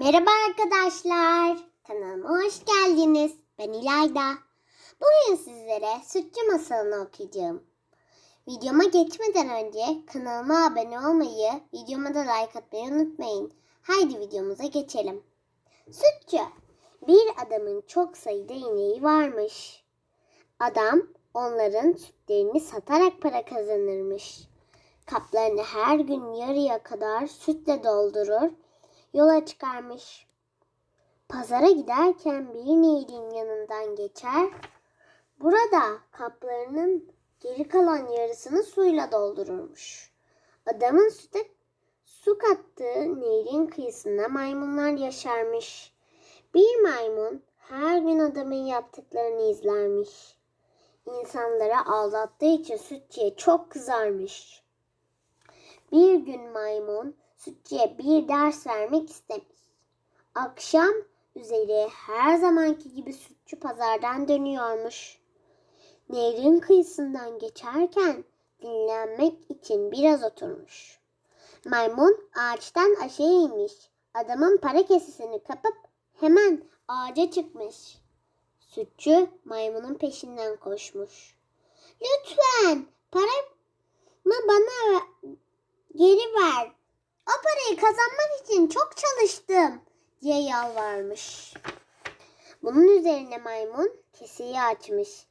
Merhaba arkadaşlar. Kanalıma hoş geldiniz. Ben İlayda. Bugün sizlere sütçü masalını okuyacağım. Videoma geçmeden önce kanalıma abone olmayı, videoma da like atmayı unutmayın. Haydi videomuza geçelim. Sütçü. Bir adamın çok sayıda ineği varmış. Adam onların sütlerini satarak para kazanırmış. Kaplarını her gün yarıya kadar sütle doldurur, yola çıkarmış. Pazara giderken bir nehrin yanından geçer. Burada kaplarının geri kalan yarısını suyla doldururmuş. Adamın süte su kattığı nehrin kıyısında maymunlar yaşarmış. Bir maymun her gün adamın yaptıklarını izlermiş. İnsanlara aldattığı için sütçüye çok kızarmış. Bir gün maymun sütçüye bir ders vermek istemiş. Akşam üzeri her zamanki gibi sütçü pazardan dönüyormuş. Nehrin kıyısından geçerken dinlenmek için biraz oturmuş. Maymun ağaçtan aşağı inmiş. Adamın para kesesini kapıp hemen ağaca çıkmış. Sütçü maymunun peşinden koşmuş. Lütfen paramı bana geri ver. Parayı kazanmak için çok çalıştım diye yalvarmış. Bunun üzerine maymun keseyi açmış.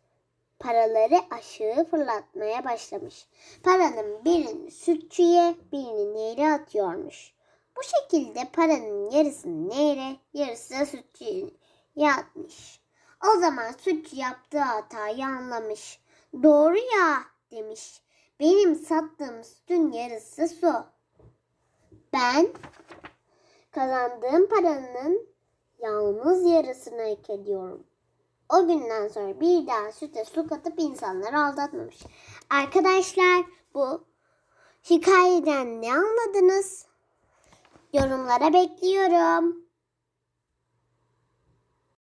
Paraları aşağı fırlatmaya başlamış. Paranın birini sütçüye, birini nehre atıyormuş. Bu şekilde paranın yarısını nehre, yarısı da sütçüye atmış. O zaman sütçü yaptığı hatayı anlamış. Doğru ya demiş. Benim sattığım sütün yarısı su. Ben kazandığım paranın yalnız yarısını hak ediyorum. O günden sonra bir daha süte su katıp insanları aldatmamış. Arkadaşlar bu hikayeden ne anladınız? Yorumlara bekliyorum.